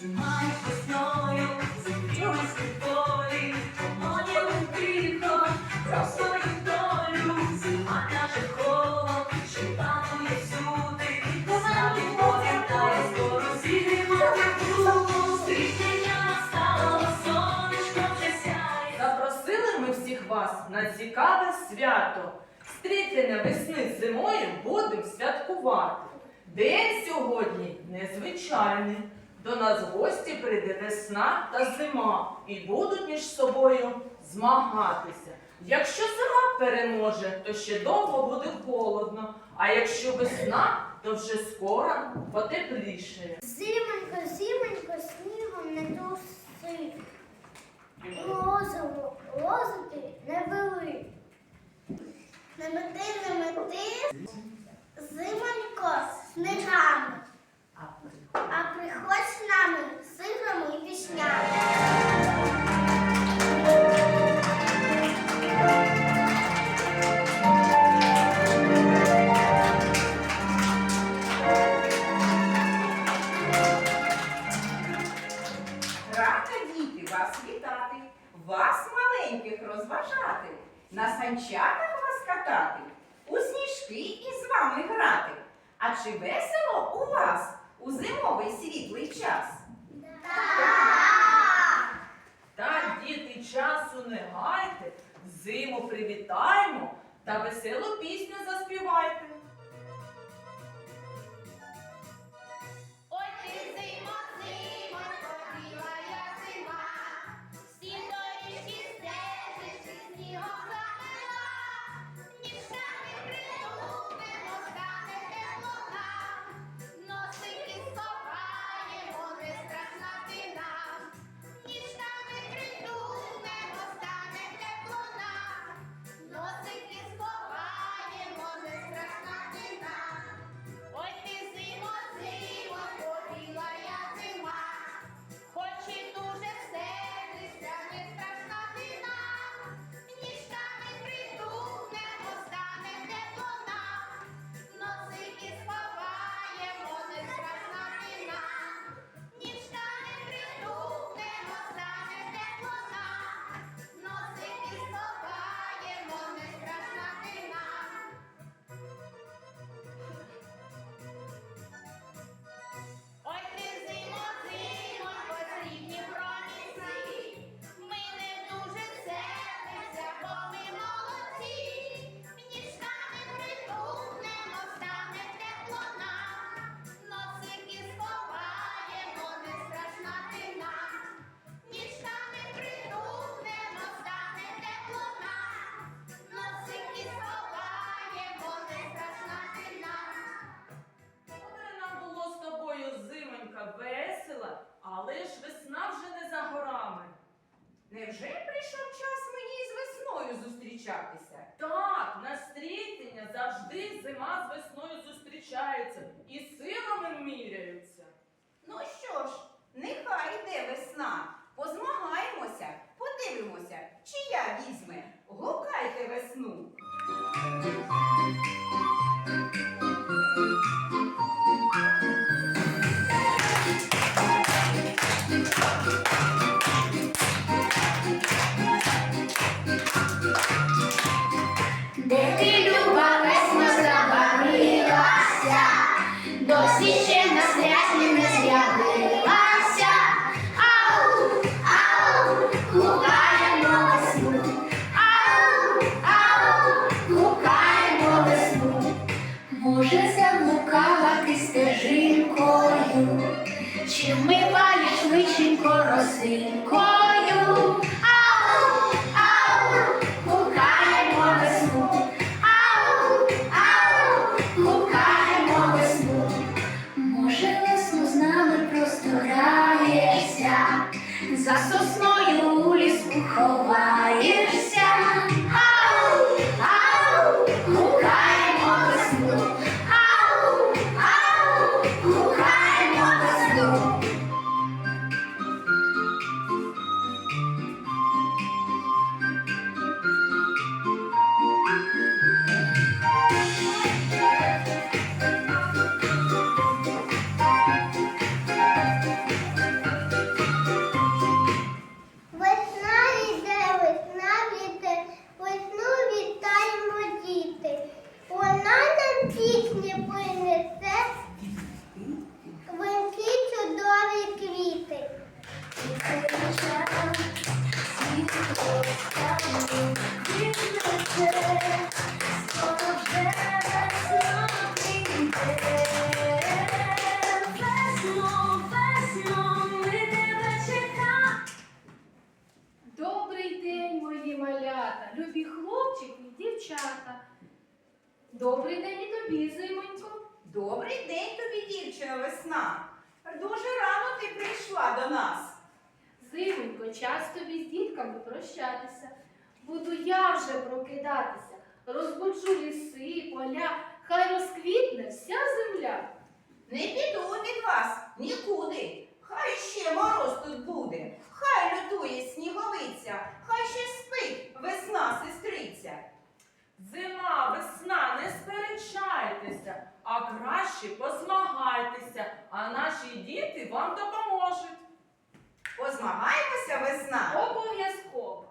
Зима весною, зимою полі, моєму тихо, про свою долю. Зима каже холод, що панує всюди, Знати повертає, скоро зима теплу. Світення настало, сонечко вже сяє. Запросили ми всіх вас на цікаве свято. Стрітення весни зимою будемо святкувати. День сьогодні незвичайний. До нас гості прийде весна та зима і будуть між собою змагатися. Якщо зима переможе, то ще довго буде холодно, а якщо весна, то вже скоро потеплішає. Зимонько, зимонько, снігом не туси. Лозово, лозити не вели. Не мети, не мети, катати, у сніжки із вами грати. А чи весело у вас у зимовий світлий час? Так, діти, часу не гайте, зиму привітаємо та веселу пісню заспівайте. Прийшов час мені з весною зустрічатися? Так, на стрітення завжди зима з весною зустрічається і силами міряються. Ну що ж, нехай йде весна. Позмагаємося, подивимося, чия візьме. Гукайте весну. Добрий день, мої малята, любі хлопчики і дівчата. Добрий день і тобі, зимонько. Добрий день тобі, дівчина весна. Дуже рано ти прийшла до нас. Зимонько, час тобі з дітками прощатися. Буду я вже прокидатися, розбуджу ліси, поля, хай розквітне вся земля. Не піду від вас нікуди. Хай ще мороз тут буде, хай лютує сніговиця, хай ще спить весна сестриця. Зима, весна, не сперечайтеся, а краще позмагайтеся, а наші діти вам допоможуть. Позмагаємося весна. Обов'язково.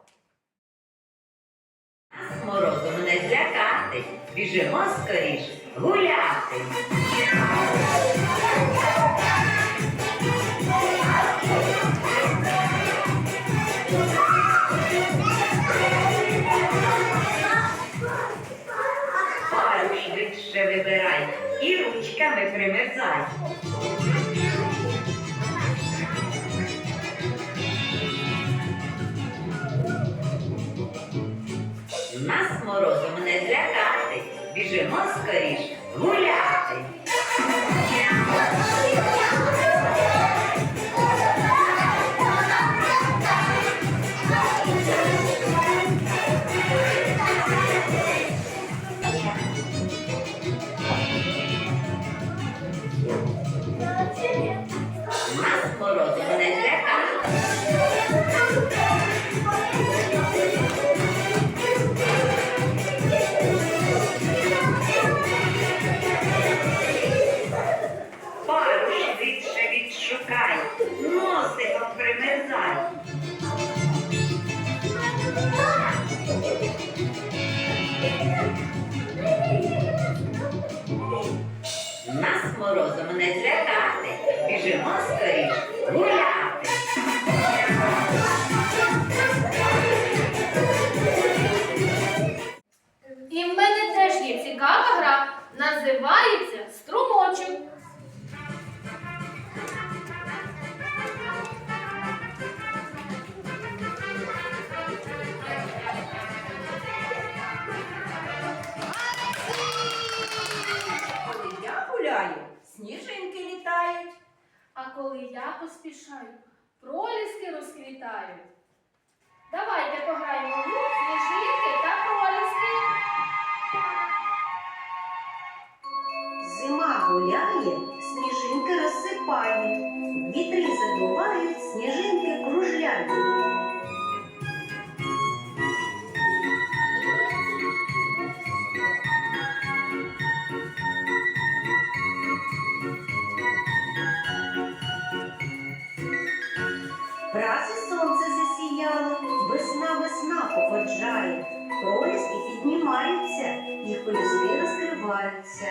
Нас морозом не злякати, біжимо скоріш гуляти. Пару швидше вибирай і ручками примерзай. Злякати, біжимо скоріш гуляти. Нас морозом не злякати, біжимо скоріш гуляти. А коли я поспішаю, проліски розквітають. Давайте пограємо в гру сніжинки та проліски. Зима гуляє, сніжинки розсипає, вітри задувають, сніжинки кружляють. Походжає, проліски піднімаються, і колюски розкриваються.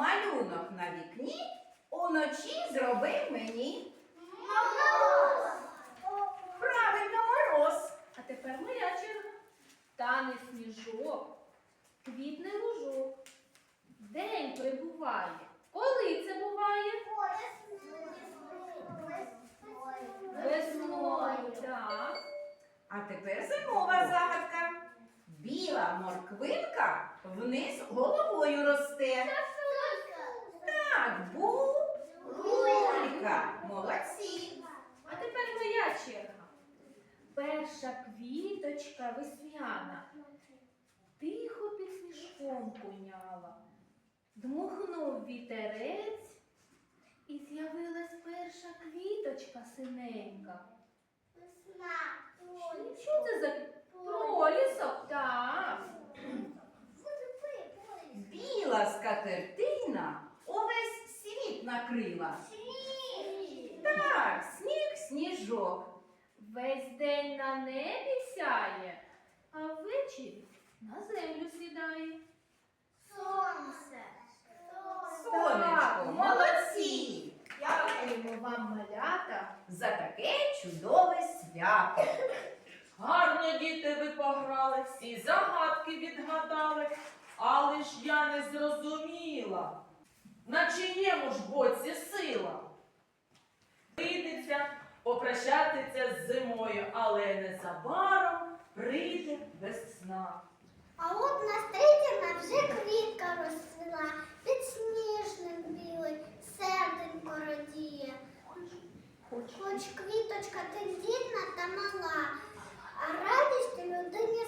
Малюнок на вікні уночі зробив мені? Мороз! Правильно, мороз. А тепер моя черга. Тане сніжок, квітне лужок. День прибуває. Коли це буває? Весною, так. А тепер зимова загадка. Біла морквинка вниз головою росте. Так, бу. Гулька. Молодці. А тепер моя черга. перша квіточка весняна, тихо під сніжком куняла. Дмухнув вітерець, і з'явилась перша квіточка синенька. Весна. Що це за пролісок? Так. Біла скатертина накрила. Так, сніг, сніжок. Весь день на небі сяє, а ввечері на землю сідає. Сонце. Сонечко, молодці! Дякуємо вам, малята. За таке чудове свято. Гарно діти ви пограли, всі загадки відгадали, але ж я не зрозуміла, на чиєму ж боці сила. Прийдеться попрощатися з зимою, але незабаром прийде весна. А от на стрітіна вже квітка розцвіла, підсніжним білий, серденько радіє. Хоч квіточка тендітна та мала, а радість людині